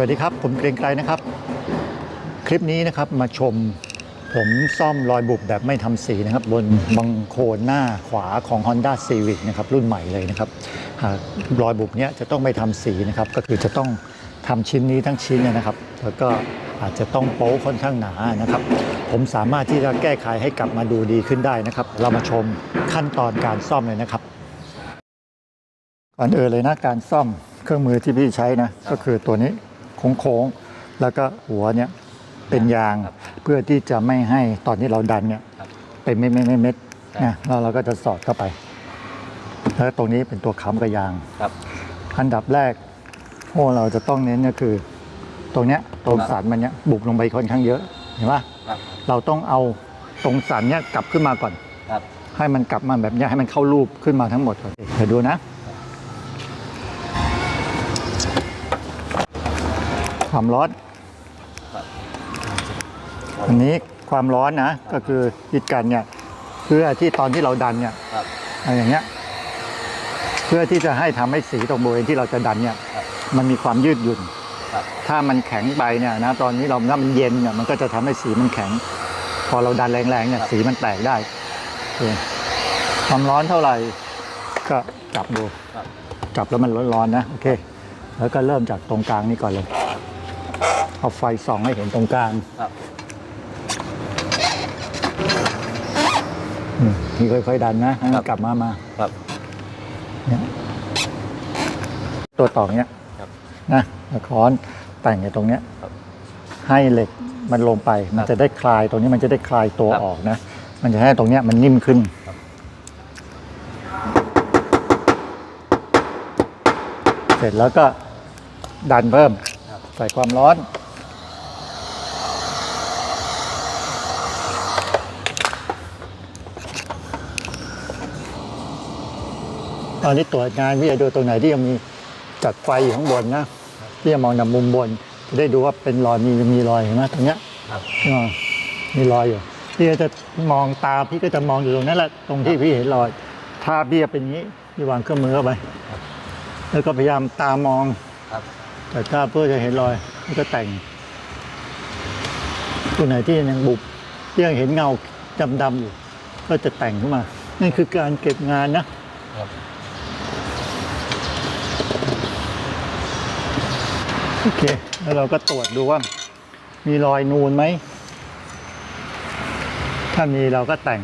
วัสดีครับ ผมเกรียงไกรนะครับ คลิปนี้นะครับมาชมผมซ่อมรอยบุบแบบไม่ทำสีนะครับ บนบังโคลนหน้าขวาของ Honda Civic นะครับรุ่นใหม่เลยนะครับหากรอยบุบเนี้ยจะต้องไม่ทำสีนะครับ ก็คือจะต้องทำชิ้นนี้ทั้งชิ้นนนะครับ แล้วก็อาจจะต้องโป๊ค่อนข้างหนานะครับ ผมสามารถที่จะแก้ไขให้กลับมาดูดีขึ้นได้นะครับ เรามาชมขั้นตอนการซ่อมเลยนะครับก่อนอื่นเลยนะการซ่อมเครื่องมือที่พี่ใช้นะก็คือตัวนี้ โค้งๆ แล้วก็หัวเนี่ยเป็นยางเพื่อที่จะไม่ให้ตอนที่เราดันเนี่ยครับเป็นเม็ดๆเม็ดครับๆนะแล้วเราก็จะสอดเข้าไป แล้วตรงนี้เป็นตัวค้ำกับยางครับอันดับแรกโอ้เราจะต้องเน้นก็คือ ตรงเนี้ยตรงสันมันเนี้ยบุบลงไปค่อนข้างเยอะเห็นปะครับเราต้องเอาตรงสันเนี้ยกลับขึ้นมาก่อนครับให้มันกลับมาแบบเนี้ยให้มันเข้ารูปขึ้นมาทั้งหมดก่อนเดี๋ยวดูนะ ความร้อนครับอันนี้ความร้อนนะก็คือยึดกันเนี่ยเพื่อที่ตอนที่เราดันเนี่ยครับอะไรอย่างเงี้ย เพื่อที่จะให้ทำให้สีตรงบริเวณที่เราจะดันเนี่ยครับมันมีความยืดหยุ่นครับถ้ามันแข็งไปเนี่ยนะตอนนี้เราถ้ามันเย็นเนี่ยมันก็จะทำให้สีมันแข็ง พอเราดันแรงๆเนี่ยสีมันแตกได้โอเคความร้อนเท่าไหร่ก็จับดูครับจับแล้วมันร้อนๆนะโอเค แล้วก็เริ่มจากตรงกลางนี่ก่อนเลย เอาไฟส่องให้เห็นตรงกลางครับอืมนี่ค่อยๆดันนะให้มันกลับมามาครับ เนี่ยตัวต่อเนี้ยครับ นะแล้วค้อนแต่งอยู่ตรงเนี้ยครับให้เหล็กมันลงไปมันครับจะได้คลายตรงนี้มันจะได้คลายตัวครับออกนะ มันจะให้ตรงเนี้ยมันนิ่มขึ้นครับเสร็จแล้วก็ดันเพิ่มครับใส่ความร้อน ตอนนี้ตรวจงานพี่จะดูตรงไหนที่ยังมีจัดไฟอยู่ข้างบนนะพี่จะมองจากมุมบน จะได้ดูว่าเป็นรอยมีมีรอยเห็นไหมตรงเนี้ยครับอ่ามีรอยอยู่พี่ก็จะมองตาพี่ก็จะมองอยู่ตรงนั้นแหละตรงที่พี่เห็นรอย ถ้าพี่เป็นอย่างนี้พี่วางเครื่องมือเข้าไปแล้วก็พยายามตามองครับแต่ถ้าเพื่อจะเห็นรอยมันก็แต่งตัวไหนที่ยังบุบที่ยังเห็นเงาดำๆอยู่ ก็จะแต่งขึ้นมานั่นคือการเก็บงานนะครับ โอเค แล้วเราก็ตรวจดูว่า มีรอยนูนไหม ถ้ามีเราก็แต่ง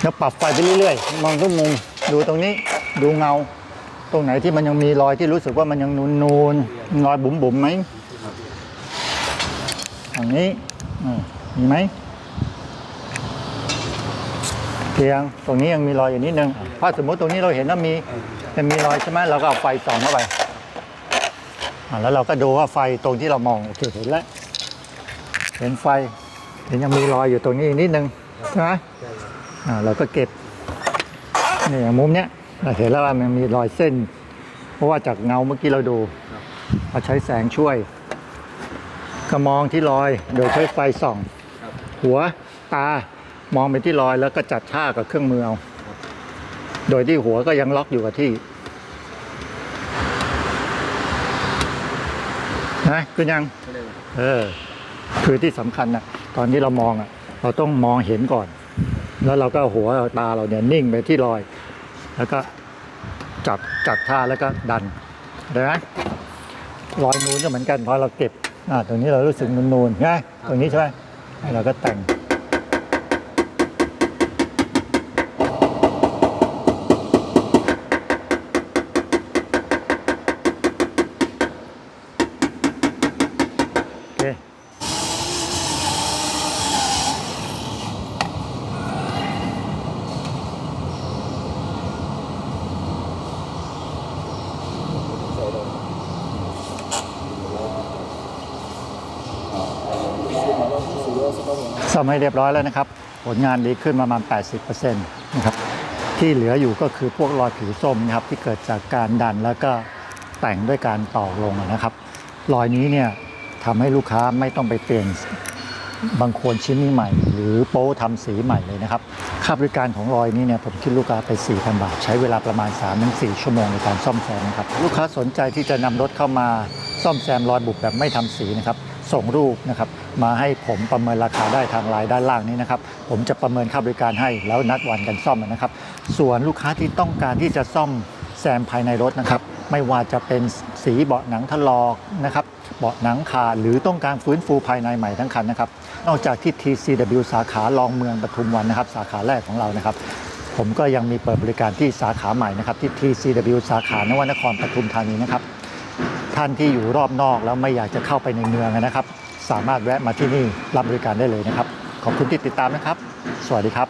แล้วปรับไฟไปเรื่อยๆ มองทุกมุม ดูตรงนี้ ดูเงา ตรงไหนที่มันยังมีรอยที่รู้สึกว่ามันยังนูนๆรอยบุ๋มๆไหมอย่งนี้มีไหม เพียงตรงนี้ยังมีรอยอยู่นิดนึงถ้าสมมติตรงนี้เราเห็นว่ามีมันมีรอยใช่ไหมเราก็เอาไฟส่องเข้าไปแล้วเราก็ดูว่าไฟตรงที่เรามองโอเคเห็นแล้วเห็นไฟเห็นยังมีรอยอยู่ตรงนี้อีกนิดนึงใช่ไหมเราก็เก็บนี่อย่างมุมเนี้ยเราเห็นแล้วว่ามันมีรอยเส้น เพราะว่าจากเงาเมื่อกี้เราดูเราใช้แสงช่วย ก็มองที่รอยโดยใช้ไฟส่อง หัวตา มองไปที่รอยแล้วก็จัดท่ากับเครื่องมือเอา โดยที่หัวก็ยังล็อกอยู่กับที่นะคือยัง เออ คือที่สำคัญนะตอนนี้เรามองอะ เราต้องมองเห็นก่อน แล้วเราก็หัวตาเราเนี่ยนิ่งไปที่รอย แล้วก็จับจัดท่าแล้วก็ดันเห็นไหมรอยนูนก็เหมือนกันพอเราเก็บอ่าตรงนี้เรารู้สึกนูนๆใช่ไหมตรงนี้ใช่ไหมเราก็แต่ง มให้เรียบร้อยแล้วนะครับ ผลงานดีขึ้นประมาณ 80%นะครับที่เหลืออยู่ก็คือพวกรอยผิวส้มนะครับที่เกิดจากการดันแล้วก็แต่งด้วยการตอกลงนะครับรอยนี้เนี่ยทำให้ลูกค้าไม่ต้องไปเปลี่ยนบางคนชิ้นนี้ใหม่ หรือโป๊ทำสีใหม่เลยนะครับค่าบริการของรอยนี้เนี่ยผมคิดลูกค้าไป 4,000 บาท ใช้เวลาประมาณ 3-4 ชั่วโมงในการซ่อมแซมนะครับลูกค้าสนใจที่จะนำรถเข้ามาซ่อมแซมรอยบุบแบบไม่ทำสีนะครับ ส่งรูปนะครับมาให้ผมประเมินราคาได้ทางไลน์ด้านล่างนี้นะครับ ผมจะประเมินค่าบริการให้แล้วนัดวันกันซ่อมนะครับ ส่วนลูกค้าที่ต้องการที่จะซ่อมแซมภายในรถนะครับ ไม่ว่าจะเป็นสีเบาะหนังถลอกนะครับเบาะหนังขาดหรือต้องการฟื้นฟูภายในใหม่ทั้งคันนะครับ นอกจากที่ TCW สาขาลองเมืองปทุมวันนะครับ สาขาแรกของเรานะครับผมก็ยังมีเปิดบริการที่สาขาใหม่นะครับที่ TCW สาขานวนครปทุมธานีนะครับ ท่านที่อยู่รอบนอกแล้วไม่อยากจะเข้าไปในเมืองนะครับ สามารถแวะมาที่นี่รับบริการได้เลยนะครับ ขอบคุณที่ติดตามนะครับ สวัสดีครับ